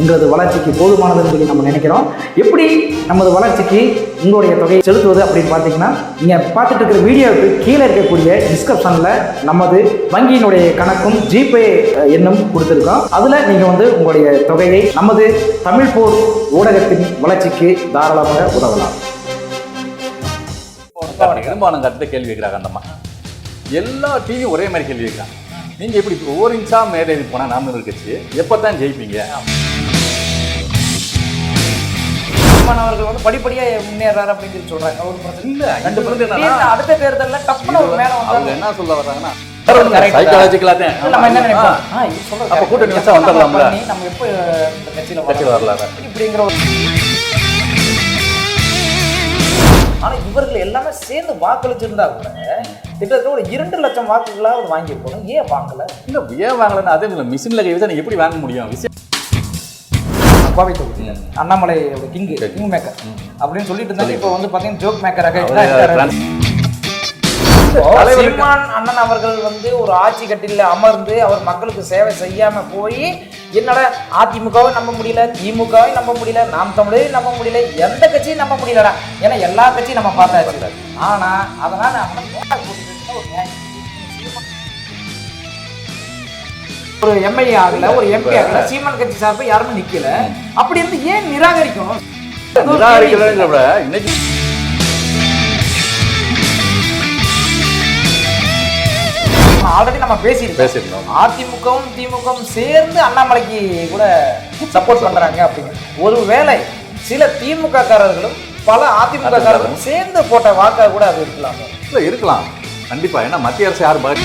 எங்களது வளர்ச்சிக்கு போதுமானதுன்னு சொல்லி நம்ம நினைக்கிறோம். எப்படி நமது வளர்ச்சிக்கு உங்களுடைய தொகையை செலுத்துவது அப்படின்னு பார்த்தீங்கன்னா நீங்கள் பார்த்துட்டு இருக்கிற வீடியோவுக்கு கீழே இருக்கக்கூடிய டிஸ்கிரிப்ஷனில் நமது வங்கியினுடைய கணக்கும் ஜிபே எண்ணும் கொடுத்துருக்கோம். அதில் நீங்கள் வந்து உங்களுடைய தொகையை நமது தமிழ் போர் ஊடகத்தின் வளர்ச்சிக்கு தாராளமாக உதவலாம். பெரும்பாலும் கருத்து கேள்வி கேட்குறாங்க அந்தம்மா எல்லா டிவியும் ஒரே மாதிரி கேள்வி கேட்குறாங்க. நீங்கள் எப்படி ஒவ்வொரு இன்ச்சாக மேலே போனால் நாம் நாம கட்சி எப்போ தான் ஜெயிப்பீங்க? அவர்கள் வந்து படிப்படியா முன்னேறாரு அப்படின்னு சொல்லி சொல்றாங்க. ஒரு பிரச்சனை இல்ல ரெண்டு வந்து பிரச்சனை அடுத்த தேர்தல்ல டப்புனு ஒரு மேல வந்தாங்க என்ன சொல்ல வர்றாங்கன்னா தான். சைக்காலஜிக்கலா நம்ம என்ன நினைப்போம்? ஆ, இது சொல்றது அப்ப correct. கூட்டணி வச்சா எப்ப வந்துடலாம்ல? நம்ம பண்ணி, நம்ம எப்போ இந்த கட்சியில கட்சியில் வரலாம்? இப்படிங்கிற ஒரு ஆனா இவர்கள் எல்லாமே சேர்ந்து வாக்களிச்சிருந்தா கூட கிட்டத்தட்ட ஒரு இரண்டு லட்சம் வாக்குகளாவது வாங்கியிருக்கணும். ஏன் வாங்கல? இல்ல ஏன் வாங்கலன்னா அதே மிஷினில் நீ எப்படி வாங்க முடியும்? விஷயம் கோவை தொகுதியில் அண்ணாமலை கிங் கிங் மேக்கர் அப்படின்னு சொல்லிட்டு இருந்தாங்க. இப்போ வந்து பாத்தீங்கன்னா ஜோக் மேக்கராக சீமான் அண்ணன் அவர்கள் வந்து ஒரு ஆட்சி கட்டில அமர்ந்து அவர் மக்களுக்கு சேவை செய்யாம போய் என்னடா அதிமுகவை நம்ப முடியல திமுகவை நம்ப முடியல நாம் தமிழையும் நம்ப முடியல எந்த கட்சியும் நம்ப முடியலடா. ஏன்னா எல்லா கட்சியும் நம்ம பார்த்தாச்சு. ஆனா அதனால ஒரு எம்எல்ஏ ஆகல ஒரு எம்பி ஆகல சீமான் கட்சி சார்பு யாருமே நிக்கல. அப்படி இருந்து ஏன் நிராகரிக்கணும்? இன்னைக்கு ஆல்ரெடி நம்ம பேசியிருக்கோம். பேசியிருந்தோம் அதிமுகவும் திமுகவும் சேர்ந்து அண்ணாமலைக்கு கூட சப்போர்ட் பண்றாங்க அப்படின்னு. ஒருவேளை சில திமுக காரர்களும் பல அதிமுக காரர்களும் சேர்ந்து போட்ட வாக்கா கூட அது இருக்கலாம். இல்ல இருக்கலாம். கண்டிப்பா. ஏன்னா மத்திய அரசு யார் பாதி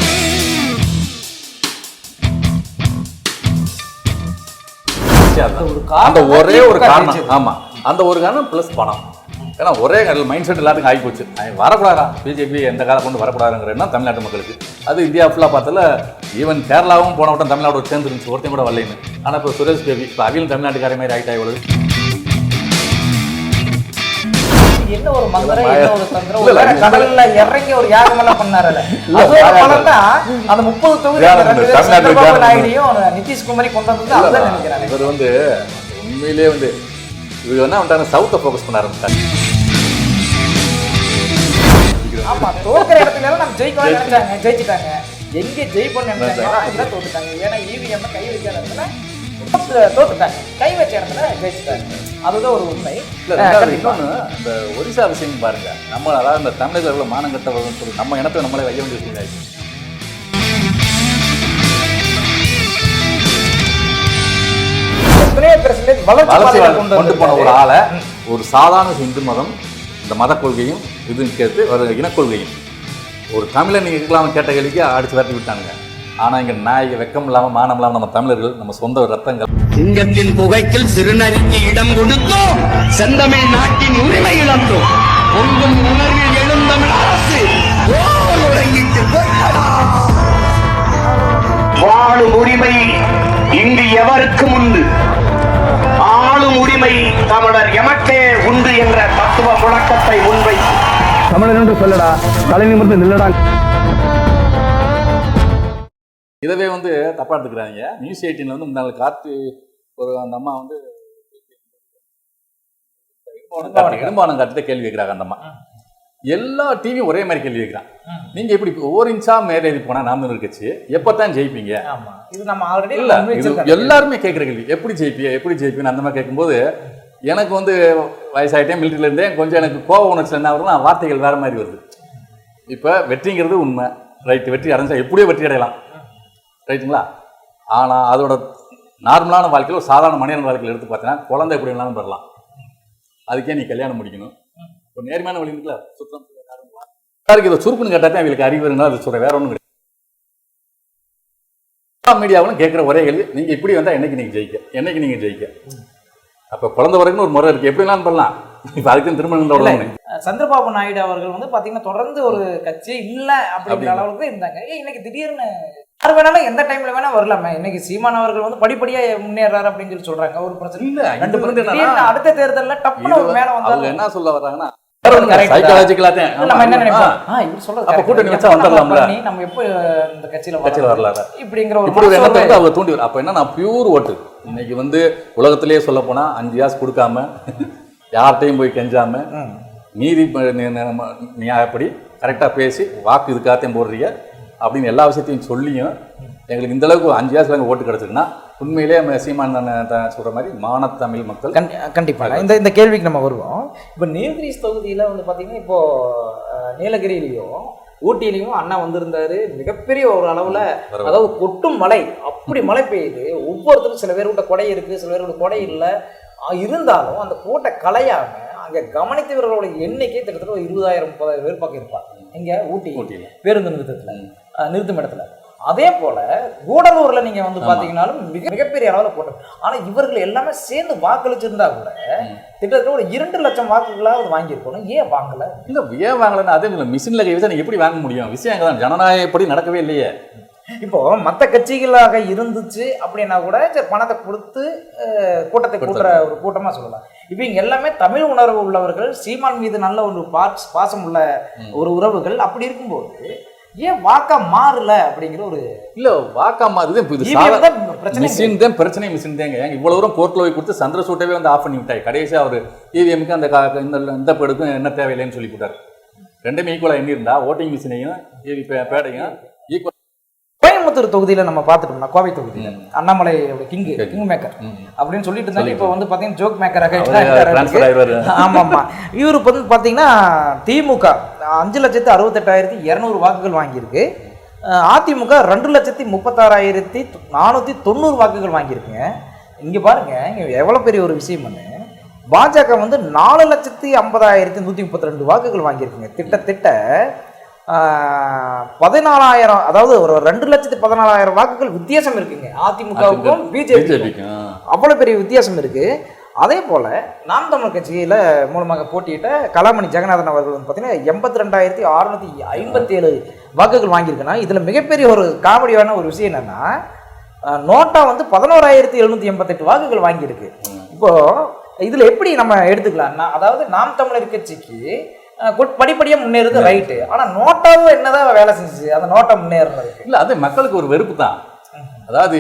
அந்த ஒரே ஒரு காரணம். ஜெயிச்சது. ஆமா. அந்த ஒரு காரணம் ப்ளஸ் பணம். ஏன்னா ஒரே மைண்ட் செட் எல்லாத்துக்கும் ஆகி போச்சு. வரக்கூடாதா பிஜேபி எந்த காலம் கொண்டு வரக்கூடாதுங்கிற எண்ணம் தமிழ்நாட்டு மக்களுக்கு. அது இந்தியா ஃபுல்லாக பார்த்தால ஈவன் கேரளாவும் போன வட்டம் தமிழ்நாடு சேர்ந்து இருந்துச்சு ஒருத்தன் கூட வரலைன்னு. ஆனால் இப்போ சுரேஷ் பேபி இப்போ அவியலும் தமிழ்நாட்டுக்கார மாதிரி ஆகிட்டா இவ்வளவு என்ன ஒரு மந்திரம் என்ன ஒரு தந்திரம்? கடல்ல இறங்கி ஒரு யாகம். பலன் தான். அந்த முப்பது தொகுதி நாயுடையும் நிதிஷ்குமாரி கொண்டு வந்தது அதுதான் நினைக்கிறேன். இவர் வந்து உண்மையிலேயே வந்து இவர் என்ன பண்ணிட்டாங்க சவுத்தை ஃபோக்கஸ் பண்ண ஆரம்பிச்சாங்க ஆமா தோக்குற இடத்துல எல்லாம் நம்ம ஜெயிக்கணும்னு நினைச்சாங்க. ஜெயிச்சிட்டாங்க. எங்க ஜெயிப்போம்னு நினைச்சாங்க அங்கதான் தோத்துட்டாங்க. ஏன்னா இவிஎம் கை வைக்காத இடத்துல தோத்துட்டாங்க கை வச்ச இடத்துல ஜெயிச்சிட்டாங்க அதுதான் ஒரு உண்மை. இன்னொன்னு இந்த ஒரிசா விஷயம் பாருங்க. நம்ம அதாவது இந்த தமிழர்கள் மானம் கட்டவர்கள் சொல்லி நம்ம இனத்தை நம்மளே வைய வேண்டிய விஷயம் ஆயிடுச்சு வளர்ச்சி கொண்டு போன ஒரு. ஆளை ஒரு சாதாரண இந்து மதம் இந்த மத கொள்கையும் இது கேட்டு ஒரு இனக்கொள்கையும் ஒரு தமிழன் நீங்க இருக்கலாம் கேட்ட கேள்விக்கு அடிச்சு விரட்டி விட்டாங்க ஆனா இங்க நாயக வெக்கம் இல்லாம மானம் இல்லாம நம்ம தமிழர்கள் நம்ம சொந்த ரத்தங்கள். சிங்கத்தின் புகைக்கில் சிறுநரிக்கு இடம் கொடுத்தோம். செந்தமிழ் நாட்டின் உரிமை இழந்தோம். பொங்கும் உணர்வில் எழுந்தமிழ் அரசு? வாழும் உரிமை இங்கு எவருக்கும் உண்டு? ஆளும் உரிமை தமிழர் எமக்கே உண்டு என்ற தத்துவ முழக்கத்தை முன்வை தமிழன் என்று சொல்லடா தலை நிமிர்ந்து நில்லடா. இதவே வந்து தப்பா எடுத்துக்கிறாங்க. நியூஸ் எயிட்டீன்ல வந்து முன்னாள் காத்து ஒரு அந்த அம்மா வந்து இடும்பானம் காட்டு கேள்வி கேட்கிறாங்க அந்த அம்மா. எல்லா டிவியும் ஒரே மாதிரி கேள்வி கேட்கிறான். நீங்க எப்படி ஒவ்வொரு இன்ச்சா மேலே போனா நாம கட்சி எப்போ தான் ஜெயிப்பீங்க இது நம்ம ஆல்ரெடி இல்ல இது எல்லாருமே கேட்குற கேள்வி. எப்படி ஜெயிப்பிய எப்படி ஜெயிப்பீங்க அந்த மாதிரி கேட்கும்போது எனக்கு வந்து வயசாயிட்டே மிலிட்டரியில இருந்தே கொஞ்சம் எனக்கு கோவ உணர்ச்சியில் என்ன வருதுன்னா வார்த்தைகள் வேற மாதிரி வருது. இப்போ வெற்றிங்கிறது உண்மை. ரைட்டு வெற்றி அடைஞ்சா எப்படியோ வெற்றி அடையலாம். ரைட்டுங்களா? ஆனால் அதோட நார்மலான வாழ்க்கையில் ஒரு சாதாரண மனிதன் வாழ்க்கையில் எடுத்து பார்த்தீங்கன்னா குழந்தை எப்படி வேணாலும் பெறலாம். அதுக்கே நீ கல்யாணம் முடிக்கணும். ஒரு நேர்மையான வழி இருக்குல்ல சுத்தம். எல்லாருக்கும் இதை சுருக்குன்னு கேட்டால் அவங்களுக்கு அறிவு இருந்தால் அது சொல்கிறேன் வேற ஒன்றும் கிடையாது. மீடியாவிலும் கேட்குற ஒரே கேள்வி நீங்கள் இப்படி வந்தால் என்னைக்கு நீங்கள் ஜெயிக்க? என்னைக்கு நீங்கள் ஜெயிக்க? அப்போ குழந்தை வரைக்கும் ஒரு முறை இருக்குது எப்படி வேணாலும் பண்ணலாம் இப்போ அதுக்குன்னு திருமணம் சந்திரபாபு நாயுடு அவர்கள் வந்து பாத்தீங்கன்னா தொடர்ந்து ஒரு கட்சி இல்ல அப்படிங்கிற? அளவுக்கு இருந்தாங்க. இன்னைக்கு திடீர்னு யார் வேணாலும் எந்த டைம்ல வேணா வரலாமே இன்னைக்கு சீமான் அவர்கள் வந்து படிப்படியா முன்னேறாரு அப்படின்னு சொல்லி சொல்றாங்க ஒரு பிரச்சனை இல்ல ரெண்டு திடீர்னு அடுத்த தேர்தல்ல டப்புன்னு ஒரு மேல வந்தாலும் என்ன சொல்ல வர்றாங்கன்னா. சைக்காலஜிக்கலா நம்ம என்ன நினைப்போம். கூட்டணி வச்சா வந்துடலாம்ல? நம்ம எப்போ இந்த கட்சியில கட்சியில வரலாம்? இப்படிங்கிற ஒரு எண்ணத்தை. வந்து அவங்க தூண்டி வரும். அப்ப என்ன பியூர் ஓட்டு இன்னைக்கு வந்து உலகத்திலேயே சொல்ல போனா அஞ்சு காசு கொடுக்காம யார்கிட்டையும் போய் கெஞ்சாம. நீதி நியாயப்படி கரெக்டாக பேசி வாக்கு இதுக்காகத்தையும் போடுறீங்க அப்படின்னு எல்லா விஷயத்தையும் சொல்லியும் எங்களுக்கு இந்த அளவுக்கு அஞ்சு காசுல எங்க ஓட்டு கிடச்சிருக்குன்னா உண்மையிலேயே நம்ம சீமான் சொல்ற மாதிரி மானத்தமிழ் மக்கள் கண்டி- கண்டிப்பா. இந்த இந்த கேள்விக்கு நம்ம வருவோம். இப்போ நீலகிரிஸ் தொகுதியில வந்து பாத்தீங்கன்னா இப்போ அஹ், நீலகிரியிலையும் ஊட்டியிலையும் அண்ணா வந்திருந்தாரு. மிகப்பெரிய ஒரு அளவுல அதாவது கொட்டும் மழை அப்படி மழை பெய்யுது. ஒவ்வொருத்தரும் சில பேர் விட்ட கொடை இருக்கு சில பேர் விட்ட கொடை இல்லை. இருந்தாலும் அந்த கூட்ட கலையாம அங்க கவனித்தவர்களோட எண்ணிக்கை கிட்டத்தட்ட ஒரு இருபதாயிரம் முப்பதாயிரம் பேர் பக்கம் இருப்பாங்க. இங்க ஊட்டி ஊட்டியில. பேருந்து நிறுத்தத்துல. நிறுத்தும் இடத்துல. அதே போல கூடலூர்ல நீங்க வந்து பாத்தீங்கன்னாலும் மிக மிகப்பெரிய அளவுல கூட்டம் ஆனா இவர்கள் எல்லாமே சேர்ந்து வாக்களிச்சிருந்தா கூட கிட்டத்தட்ட ஒரு இரண்டு லட்சம் வாக்குகளாவது வாங்கியிருக்கணும். ஏன் வாங்கல? இல்ல ஏன் வாங்கலன்னா அதே இல்லை மிஷின்ல கை வச்சா நீங்க எப்படி வாங்க முடியும்? விஷயம் அங்கே தான் ஜனநாயகப்படி நடக்கவே இல்லையே. இப்போ மற்ற கட்சிகளாக இருந்துச்சு அப்படின்னா கூட சரி பணத்தை கொடுத்து கூட்டத்தை கூட்டுற ஒரு கூட்டமா சொல்லலாம். இப்போ இங்க எல்லாமே தமிழ் உணர்வு உள்ளவர்கள் சீமான் மீது நல்ல ஒரு பாஸ் பாசம் உள்ள ஒரு உறவுகள் அப்படி இருக்கும்போது ஏன் வாக்கா மாறல அப்படிங்கிற ஒரு இல்ல வாக்காம அதுதான் இப்போ இது EVM சாதா தான் பிரச்சனை. மிஷின் தான் பிரச்சனை மிஷின் தாங்க. இவ்வளவு தூரம் கோர்ட்ல போய் கொடுத்து சந்திர சூட்டவே வந்து ஆஃப் பண்ணி விட்டாய் கடைசி அவர் இவிஎம்க்கு அந்த கா- இந்த இந்த பேடுக்கும் என்ன தேவையில்லைன்னு சொல்லி போட்டார் ரெண்டுமே ஈக்குவலா எண்ணி இருந்தா ஓட்டிங் மிஷினையும் பேடையும் கோயம்புத்தூர் தொகுதியில நம்ம பார்த்துட்டோம்னா கோவை தொகுதியில. Annamalai king king maker. அப்படின்னு சொல்லிட்டு இருந்தாங்க. இப்போ வந்து பாத்தீங்கன்னா ஜோக் மேக்கராக டிரான்ஸ்ஃபர் ஆயிடுவாரு. ஆமா ஆமா இவர் வந்து பாத்தீங்கன்னா திமுக அஞ்சு லட்சத்து அறுபத்தெட்டாயிரத்தி இரநூறு வாக்குகள் வாங்கியிருக்கு. அதிமுக ரெண்டு லட்சத்தி முப்பத்தாறாயிரத்தி நானூற்றி தொண்ணூறு வாக்குகள் வாங்கியிருக்குங்க இங்கே பாருங்க இங்கே எவ்வளோ பெரிய ஒரு விஷயம் பண்ணு பாஜக வந்து நாலு லட்சத்தி ஐம்பதாயிரத்தி நூற்றி முப்பத்தி ரெண்டு வாக்குகள் வாங்கியிருக்குங்க. திட்டத்திட்ட பதினாலாயிரம் அதாவது ஒரு ரெண்டு லட்சத்தி பதினாலாயிரம் வாக்குகள் வித்தியாசம் இருக்குங்க. அதிமுகவுக்கும் பிஜேபி பிஜேபிக்கு அவ்வளோ பெரிய வித்தியாசம் இருக்கு. அதே போல நாம் தமிழர் கட்சியில மூலமாக போட்டியிட்ட கலாமணி ஜெகநாதன் அவர்கள் வந்து பார்த்தீங்கன்னா எண்பத்தி ரெண்டாயிரத்தி அறுநூத்தி ஐம்பத்தி ஏழு வாக்குகள் வாங்கியிருக்குன்னா இதுல மிகப்பெரிய ஒரு காமெடியான ஒரு விஷயம் என்னன்னா நோட்டா வந்து பதினோராயிரத்தி எழுநூத்தி எண்பத்தெட்டு வாக்குகள் வாங்கியிருக்கு. இப்போ இதுல எப்படி நம்ம எடுத்துக்கலாம்னா அதாவது நாம் தமிழர் கட்சிக்கு கொட்- படிப்படியா முன்னேறுது ரைட்டு ஆனா நோட்டாவும் என்னதான் வேலை செஞ்சுச்சு அந்த நோட்டா முன்னேறினதுக்கு இல்ல அது மக்களுக்கு ஒரு வெறுப்பு தான். அதாவது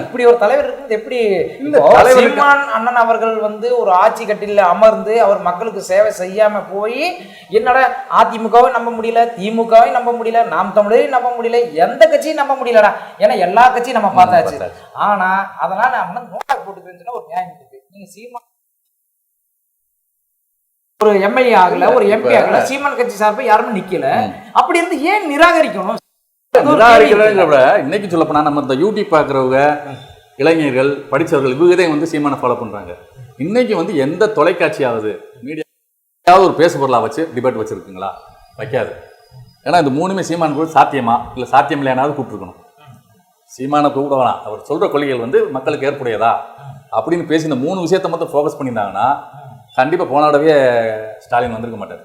இப்படி ஒரு தலைவர் இருக்குது எப்படி சீமான் அண்ணன் அவர்கள் வந்து ஒரு ஆட்சி கட்டில அமர்ந்து அவர் மக்களுக்கு சேவை செய்யாம போய் என்னடா அதிமுகவை நம்ப முடியல திமுகவை நம்ப முடியல நாம் தமிழரையும் நம்ப முடியல எந்த கட்சியும் நம்ப முடியலடா. ஏன்னா எல்லா கட்சியும் நம்ம பார்த்தாச்சு. ஆனா அதனால நம்ம நோட்டா போட்டுக்கிறேன்னு ஒரு நியாயம் இருக்கு. நீங்க சீமான் ஒரு எம்எல்ஏ ஆகல ஒரு எம்பி ஆகல சீமான் கட்சி சார்பு யாருமே நிக்கல. அப்படி இருந்து ஏன் நிராகரிக்கணும். விட இன்னைக்கு சொல்ல போனா நம்ம இந்த யூடியூப் பார்க்குறவங்க இளைஞர்கள் படிச்சவர்கள் இவங்க தான் வந்து சீமானை ஃபாலோ பண்றாங்க. இன்னைக்கு வந்து எந்த தொலைக்காட்சியாவது மீடியா ஒரு பேசு பொருளா வச்சு டிபேட் வச்சிருக்குங்களா? வைக்காது. ஏன்னா இந்த மூணுமே சீமான் கூட சாத்தியமா? இல்லை சாத்தியம் இல்லையானாவது கூப்பிட்டுருக்கணும். சீமானை கூப்பிட வேணாம். அவர் சொல்ற கொள்கைகள் வந்து மக்களுக்கு ஏற்புடையதா? அப்படின்னு பேசி இந்த மூணு விஷயத்தை மட்டும் ஃபோக்கஸ் பண்ணியிருந்தாங்கன்னா கண்டிப்பா போன தடவையே ஸ்டாலின் வந்திருக்க மாட்டார்.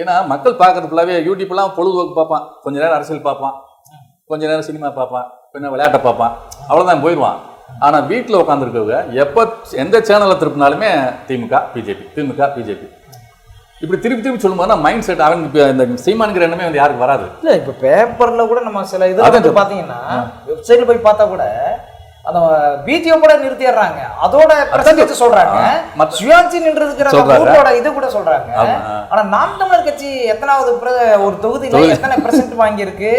ஏன்னா மக்கள் பார்க்கறது ஃபுல்லாகவே யூடியூப்லாம் பொழுதுபோக்கு பார்ப்பான். கொஞ்ச நேரம் அரசியல் பார்ப்பான். கொஞ்ச நேரம் சினிமா பார்ப்பான். கொஞ்சம் விளையாட்டை பார்ப்பான். அவ்வளோதான் போயிடுவான். ஆனால் வீட்டில் உட்காந்துருக்கவங்க எப்போ எந்த சேனலை திருப்பினாலுமே திமுக பிஜேபி திமுக பிஜேபி. இப்படி திருப்பி திருப்பி சொல்லும்போது மைண்ட் செட் அவன் இந்த சீமானுங்கிற எண்ணமே வந்து யாருக்கு வராது. இல்ல இப்ப பேப்பர்ல கூட நம்ம சில இது. பாத்தீங்கன்னா வெப்சைட்ல போய் பார்த்தா கூட அந்த பிஜிஓ கூட நிறுத்திடுறாங்க. அதோட பிரசன்டேஜ் சொல்றாங்க. சுயாட்சி. கூட்டோட இது கூட சொல்றாங்க. ஆனா நாம் தமிழர் கட்சி எத்தனாவது ஒரு தொகுதியில தொகுதி. எத்தனை பிரசன்ட் வாங்கியிருக்கு?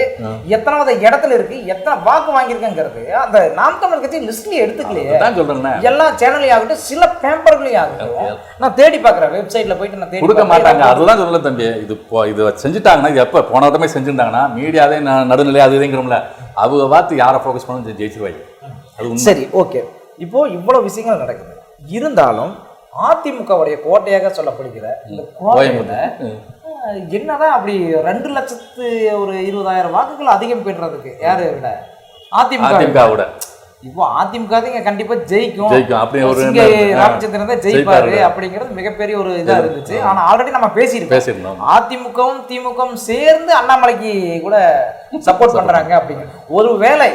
எத்தனாவது இடத்துல இருக்கு? எத்தனை வாக்கு வாங்கியிருக்குங்கிறது. அந்த நாம் தமிழர் கட்சி லிஸ்ட்லயே எடுத்துக்கலையே. அதான் சொல்றேன்னே. எல்லா சேனல்லையும் ஆகட்டும் சில பேப்பர்களையும் ஆகட்டும். நான் தேடி பார்க்கறேன் வெப்சைட்ல போயிட்டு நான் தேடி கொடுக்க. மாட்டாங்க. அதுதான் சொல்லல தம்பி. இது இது செஞ்சுட்டாங்கன்னா எப்போ? போன வட்டமே செஞ்சுட்டாங்கன்னா மீடியாவே நடுநிலை அது இதுங்கிறோம்ல. அவங்க பார்த்து யாரை ஃபோக்கஸ் பண்ணணும் ஜெயிச்சிருவாங்க. சரி ஓகே இப்போ இவ்வளவு விஷயங்கள் நடக்குது. இருந்தாலும் அதிமுகவுடைய கோட்டையாக சொல்லப்படுகிற இந்த கோயம்புத்தூர். என்னதான் அப்படி ரெண்டு லட்சத்து ஒரு இருபதாயிரம் வாக்குகள் அதிகம் பெற்றதுக்கு யாரு விட? அதிமுக அதிமுகவோட இப்போ அதிமுக இங்க கண்டிப்பா ஜெயிக்கும். ராமச்சந்திரன் தான் ஜெயிப்பாரு. அப்படிங்கிறது மிகப்பெரிய ஒரு இதா இருந்துச்சு. ஆனா ஆல்ரெடி நம்ம பேசியிருக்கோம். அதிமுகவும் திமுகவும் சேர்ந்து அண்ணாமலைக்கு கூட சப்போர்ட் பண்றாங்க அப்படிங்கிற ஒருவேளை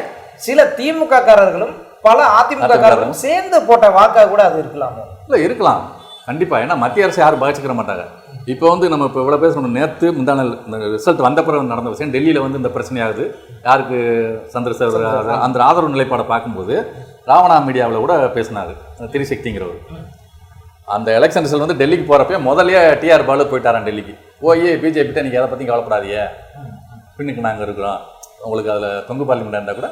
சில திமுக காரர்களும் பல அதிமுக காரர்களும் சேர்ந்து போட்ட வாக்கா கூட அது இருக்கலாமோ? இல்லை இருக்கலாம். கண்டிப்பா. ஏன்னா மத்திய அரசு யாரும் பாதிச்சுக்கிற மாட்டாங்க. இப்போ வந்து நம்ம இப்போ இவ்வளோ பேசணும். நேற்று முந்தான இந்த ரிசல்ட் வந்த பிறகு நடந்த விஷயம். டெல்லியில் வந்து இந்த பிரச்சனையாகுது யாருக்கு? சந்திரசேகர் அந்த ஆதரவு நிலைப்பாடை பார்க்கும்போது ராவணா மீடியாவில் கூட பேசினார். திரிசக்திங்கிறவர். அந்த எலெக்ஷன் ரிசல்ட் வந்து டெல்லிக்கு போகிறப்ப முதல்லயே டிஆர் பாலு போயிட்டாராம் டெல்லிக்கு. போய் பிஜேபிட்ட நீங்கள் எதை பற்றியும் கவலைப்படாதீங்க. பின்னுக்கு நாங்கள் இருக்கிறோம். உங்களுக்கு அதில் தொங்கு பார்லிமெண்ட் இருந்தால் கூட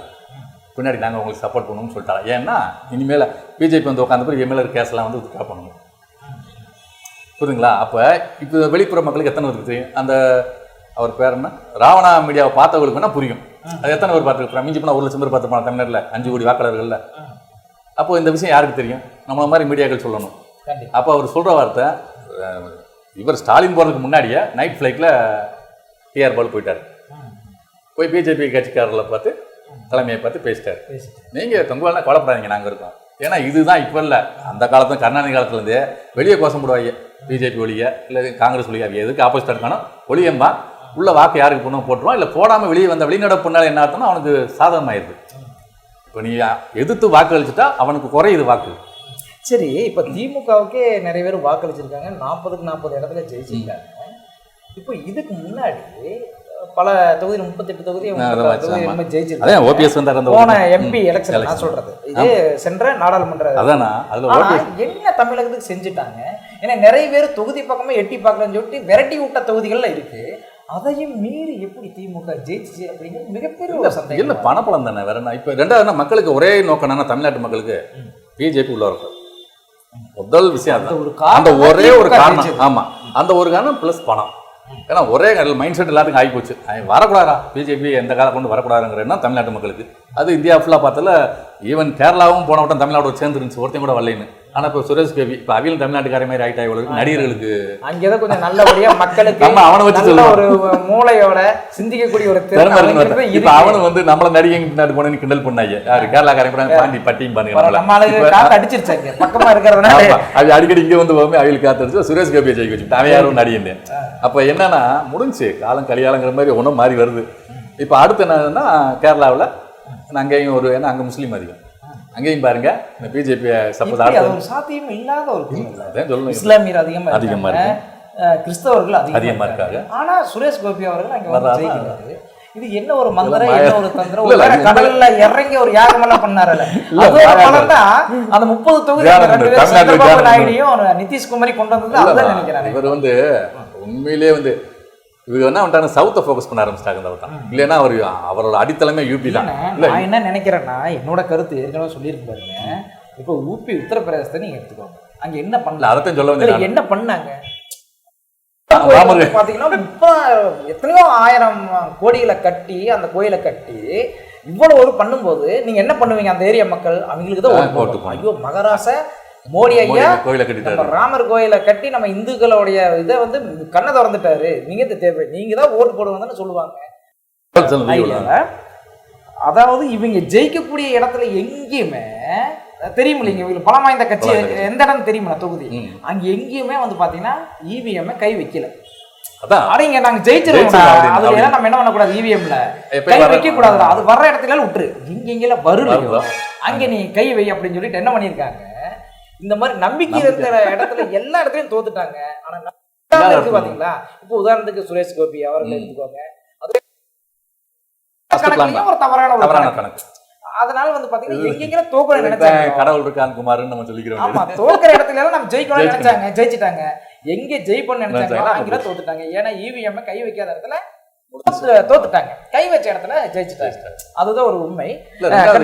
பின்னாடி நாங்கள் உங்களுக்கு சப்போர்ட் பண்ணுவோம்னு சொல்லிட்டாங்க. ஏன்னா இனிமேல் பிஜேபி வந்து உட்காந்த பிறகு எம்எல்ஏ கேஸ்லாம் வந்து வித்ட்ரா பண்ணணும். புரியுதுங்களா? அப்போ இப்போ வெளிப்புற மக்களுக்கு எத்தனை இருக்குது அந்த அவர் பேர் என்ன? ராவணா மீடியாவை பார்த்தவங்களுக்கு வேணால் புரியும். அது எத்தனை பேர் பார்த்துருக்குறோம் மிஞ்சி போனால் ஒரு லட்சம் பேர் பார்த்துருப்பாங்க தமிழ்நாட்டில். அஞ்சு கோடி வாக்காளர்கள்ல. அப்போ இந்த விஷயம் யாருக்கு தெரியும்? நம்மள மாதிரி மீடியாக்கள் சொல்லணும். அப்போ அவர் சொல்கிற வார்த்தை இவர் ஸ்டாலின் போகிறதுக்கு முன்னாடியே நைட் ஃப்ளைட்டில் டிஆர் பால் போயிட்டார். போய் பிஜேபி கட்சிக்காரர்களை பார்த்து தலைமையை பார்த்து பேசிட்டார். பேசிட்டு நீங்கள் தொங்குவாலாம் கவலைப்படாதீங்க நாங்கள் இருக்கோம். ஏன்னா இதுதான் இப்போ இல்லை. அந்த காலத்துல கருணாநிதி காலத்துலேருந்தே வெளியே கோஷம் போடுவாங்க. பிஜேபி ஒழிய இல்லை காங்கிரஸ் ஒழிய எதுக்கு ஆப்போசிட்டாக இருக்கானோ ஒளியம்பா உள்ள வாக்கு யாருக்கு போடணும் போட்டுருவான் இல்லை போடாமல் வெளியே வந்த வெளிநடப்பு பண்ணால் என்ன அர்த்தம்னா அவனுக்கு சாதகமாயிருது. இப்போ நீ எதிர்த்து வாக்கு அளிச்சுட்டா அவனுக்கு குறையுது வாக்கு. சரி இப்ப திமுகவுக்கே நிறைய பேர் வாக்களிச்சிருக்காங்க. நாற்பதுக்கு நாற்பது இடத்துல ஜெயிச்சிருக்காங்க. இப்போ இதுக்கு முன்னாடி பல தொகுதி முப்பத்தெட்டு தொகுதி அதான் ஓபிஎஸ் அந்த போன எம்பி எலெக்ஷன் நான். சொல்றது. இது சென்ற நாடாளுமன்ற அதானா? என்ன தமிழகத்துக்கு செஞ்சுட்டாங்க? ஏன்னா நிறைய பேர் தொகுதி பக்கமே எட்டி பார்க்கலன்னு சொல்லிட்டு விரட்டி விட்ட தொகுதிகள்ல இருக்கு. அதையும் மீறி எப்படி திமுக ஜெயிச்சிச்சு அப்படிங்கிறது மிகப்பெரிய ஒரு இல்லை சந்தேகம் பணப்பலம் தானே. வேற என்ன? இப்போ ரெண்டாவது மக்களுக்கு ஒரே நோக்கம் தமிழ்நாட்டு மக்களுக்கு பிஜேபி உள்ள வரக்கூடாது முதல் விஷயம் அந்த. ஒரு ஒரே காரணம். ஆமா. அந்த ஒரு காரணம் ப்ளஸ் பணம். ஏன்னா ஒரே மைண்ட் செட் எல்லாத்துக்கும் ஆகி போச்சு வரக்கூடாதா? பிஜேபி எந்த காலம் கொண்டு வரக்கூடாதுங்கிற எண்ணம் தமிழ்நாட்டு மக்களுக்கு. அது இந்தியா ஃபுல்லாக பார்த்தால ஈவன் கேரளாவும் போன வட்டம் தமிழ்நாடு சேர்ந்துருந்துச்சு. ஒருத்தையும் கூட வரலைன்னு. ஆனால் இப்போ சுரேஷ் கோபி இப்போ அவியல் தமிழ்நாட்டுக்கார மாதிரி ஆகிட்டா இவ்வளவு நடிகர்களுக்கு அங்கேதான் கொஞ்சம் நல்லபடியா மக்களுக்கு நம்ம அவனை வச்சு. ஒரு மூளையோட சிந்திக்கக்கூடிய ஒரு திறமை. இப்போ அவனும் வந்து நம்மள நடிகை பின்னாடி போனேன்னு கிண்டல் பண்ணாங்க யாரு கேரளாக்காரன் பாண்டி பட்டியும் பாருங்க காத்து அடிச்சிருச்சாங்க பக்கமா இருக்கிறதுனால. அது அடிக்கடி இங்க வந்து போகும்போது அவங்களுக்கு காத்தடிச்சு சுரேஷ் கோபியை ஜெயிக்க வச்சு அவன் யாரும் நடிகன்னு. அப்ப என்னன்னா முடிஞ்சு காலம் கலியாலங்கிற மாதிரி ஒன்றும் மாறி வருது. இப்ப அடுத்து என்னன்னா கேரளாவுல அங்கேயும் ஒரு ஏன்னா அங்க முஸ்லீம் அதிகம். அங்கேயும் பாருங்க இந்த பிஜேபி சப்போஸ் ஒரு சாத்தியம் இல்லாத ஒரு சொல்லணும் இஸ்லாமியர் அதிகமா அதிகமா இருக்காங்க. அஹ், கிறிஸ்தவர்கள் அதிகமா அதிகமா இருக்காங்க. இருக்காங்க. ஆனா சுரேஷ் கோபி அவர்கள் அங்க வர்றாரா? இது என்ன ஒரு மந்திரம் என்ன ஒரு தந்திரம்? கடல்ல இறங்கி ஒரு யாகம் எல்லாம் தான். அந்த முப்பது தொகுதி நாயுடையும் நிதிஷ்குமாரி கொண்டு வந்தது அதுதான் நினைக்கிறேன். இவர் வந்து உண்மையிலேயே வந்து இவங்க என்ன பண்ணிட்டாங்க சவுத்தை ஃபோக்கஸ் பண்ண ஆரம்பிச்சிட்டாங்க இந்த வட்டம். இல்லைன்னா அவர் அவரோட அடித்தளமே யூபி தான். நான் என்ன நினைக்கிறேன்னா என்னோட கருத்து ஏற்கனவே சொல்லியிருக்கு பாருங்க. இப்போ ஊபி உத்தரப்பிரதேசத்தை நீங்க எடுத்துக்கோங்க. அங்க என்ன பண்ணல அதைத்தான் சொல்ல வந்தேன் என்ன பண்ணாங்க? ராமர். பாத்தீங்கன்னா முப்பதாயிரம் எத்தனையோ ஆயிரம் கோடிகளை கட்டி அந்த கோயிலை கட்டி இவ்வளவு ஒரு பண்ணும்போது நீங்க என்ன பண்ணுவீங்க அந்த ஏரியா மக்கள்? அவங்களுக்கு தான். ஐயோ மகாராச மோடி ஐயா கோயிலை கட்டிட்டாரு. ராமர் கோயிலை கட்டி நம்ம இந்துக்களுடைய இதை வந்து கண்ணை திறந்துட்டாரு. நீங்க தேவை நீங்க தான் ஓட்டு போடுவாங்கன்னு சொல்லுவாங்க. அதாவது இவங்க ஜெயிக்கக்கூடிய இடத்துல எங்கேயுமே தெரியும் இல்லைங்க இவங்களுக்கு பலம் வாய்ந்த கட்சி எந்த இடம் தெரியுமா தொகுதி. அங்க எங்கேயுமே வந்து பாத்தீங்கன்னா இவிஎம் கை வைக்கல. அடங்க நாங்க அப்படின்னு, அதுல. நம்ம என்ன பண்ணக்கூடாது இவிஎம்ல எப்ப கை வைக்க கூடாதுடா அது வர்ற இடத்துல விட்டுரு இங்க இங்கல வருலையோ வருதா? அங்க நீ கை வை அப்படின்னு சொல்லிட்டு என்ன பண்ணிருக்காங்க இந்த மாதிரி நம்பிக்கை இருக்கிற இடத்துல எல்லா இடத்துலயும் தோத்துட்டாங்க. ஆனா இருக்கு பாத்தீங்களா? இப்போ உதாரணத்துக்கு சுரேஷ் கோபி அவர்கள். எடுத்துக்கோங்க. ஒரு தவறான தவறான கணக்கு. அதனால வந்து பாத்தீங்கன்னா எங்கெங்க தோக்குற நினைச்சாங்க? கடவுள் இருக்கான் குமார்னு நம்ம சொல்லிக்கிறோம். ஆமா தோக்குற இடத்துல எல்லாம் நம்ம ஜெயிக்கணும்னு ஜெயிக்கணும். நினைச்சாங்க. ஜெயிச்சிட்டாங்க. எங்க ஜெயிப்போம்னு நினைச்சாங்க நினைச்சாங்க. அங்கெல்லாம் தோத்துட்டாங்க. ஏன்னா இவிஎம் கை வைக்காத இடத்துல தோத்துட்டாங்க. கை வச்ச இடத்துல ஜெயிச்சிட்டாங்க அதுதான் ஒரு உண்மை.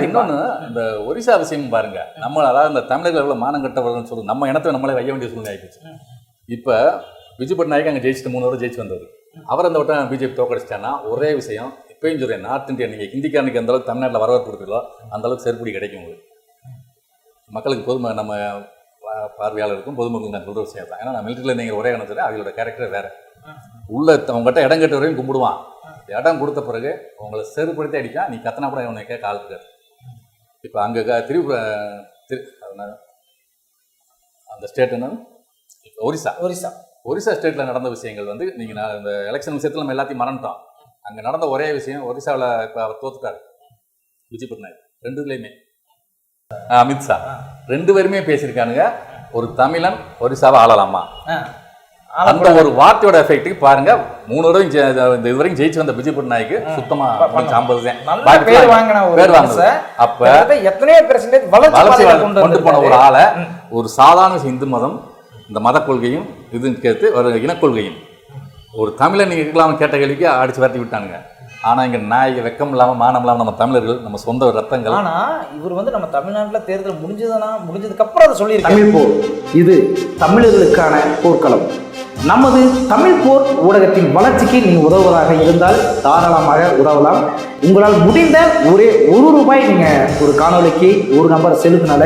இன்னொன்னு இந்த ஒரிசா விஷயம் பாருங்க. நம்ம அதாவது இந்த தமிழர்கள் எவ்வளவு மானம் சொல்லி நம்ம இனத்தை நம்மளே வைய வேண்டிய சூழ்நிலை ஆயிடுச்சு இப்ப விஜய் பட்நாயக் அங்க ஜெயிச்சுட்டு மூணு வரை ஜெயிச்சு வந்தவர். அவர் அந்த வட்டம் பிஜேபி தோக்கடிச்சிட்டான்னா ஒரே விஷயம் இப்பயும் சொல்றேன் நார்த் இந்தியா நீங்க ஹிந்திக்காரனுக்கு எந்த அளவுக்கு தமிழ்நாட்டில் வரவேற்பு கொடுக்குறீங்களோ அந்த அளவுக்கு செருப்படி கிடைக்கும் உங்களுக்கு. மக்களுக்கு பொதும நம்ம பார்வையாளருக்கும் பொதுமக்களுக்கும் நான் சொல்ற விஷயம் தான் ஏன்னா நான் மிலிட்டரியில் நீங்கள் ஒரே கணத்தில் அவங்களோட கேரக்டர் வேற. உள்ள அவங்ககிட்ட இடம் கட்ட வரையும் கும்பிடுவான். இடம் கொடுத்த பிறகு உங்களை செருப்படுத்தி அடிக்கா நீ கத்தனா கூட உன்னை கேட்க இருக்காது. இப்போ அங்கே திரிபுரா திரு? அந்த ஸ்டேட் என்ன இப்ப ஒரிசா. ஒரிசா ஒரிசா ஸ்டேட்டில் நடந்த விஷயங்கள் வந்து நீங்கள் நான் இந்த எலெக்ஷன் விஷயத்தில் நம்ம எல்லாத்தையும் மறந்துட்டோம். அங்கே நடந்த ஒரே விஷயம் ஒரிசாவில் இப்போ அவர் தோத்துட்டார். விஜய் பட்நாயக். ரெண்டு இதுலேயுமே அமித்ஷா. ரெண்டு பேருமே பேசியிருக்கானுங்க. ஒரு தமிழன் ஒரிசாவை ஆளலாமா? அந்த ஒரு வார்த்தையோட எஃபெக்ட்டுக்கு பாருங்க மூணு ஜெ- இந்த இதுவரைக்கும் ஜெயிச்சு வந்த விஜய் பட்நாயக் சுத்தமா ஐம்பது தான் பேர் வாங்கின பேர் மனுஷன். அப்ப எத்தனையோ பெர்சன்டேஜ் வளர்ச்சி கொண்டு போன ஒரு. ஆளை ஒரு சாதாரண இந்து மதம் இந்த மத கொள்கையும் இதுன்னு கேட்டு ஒரு இனக்கொள்கையும் ஒரு தமிழன் நீங்க இருக்கலாம் கேட்ட கேள்விக்கு அடிச்சு விரட்டி விட்டானுங்க. ஆனா இங்க நாய் வெக்கம் இல்லாம மானம் இல்லாம நம்ம தமிழர்கள் நம்ம சொந்த ரத்தங்கள். ஆனா இவர் வந்து நம்ம தமிழ்நாட்டுல தேர்தல் முடிஞ்சதுன்னா முடிஞ்சதுக்கு அப்புறம் அதை சொல்லியிருக்காரு. தமிழ் போர் இது தமிழர்களுக்கான போர்க்களம். நமது தமிழ் போர் ஊடகத்தின் வளர்ச்சிக்கு நீங்கள் உதவுவதாக இருந்தால் தாராளமாக உதவலாம். உங்களால் முடிந்த ஒரே ஒரு ரூபாய் நீங்கள் ஒரு காணொளிக்கு ஒரு நம்பர் செலுத்தினால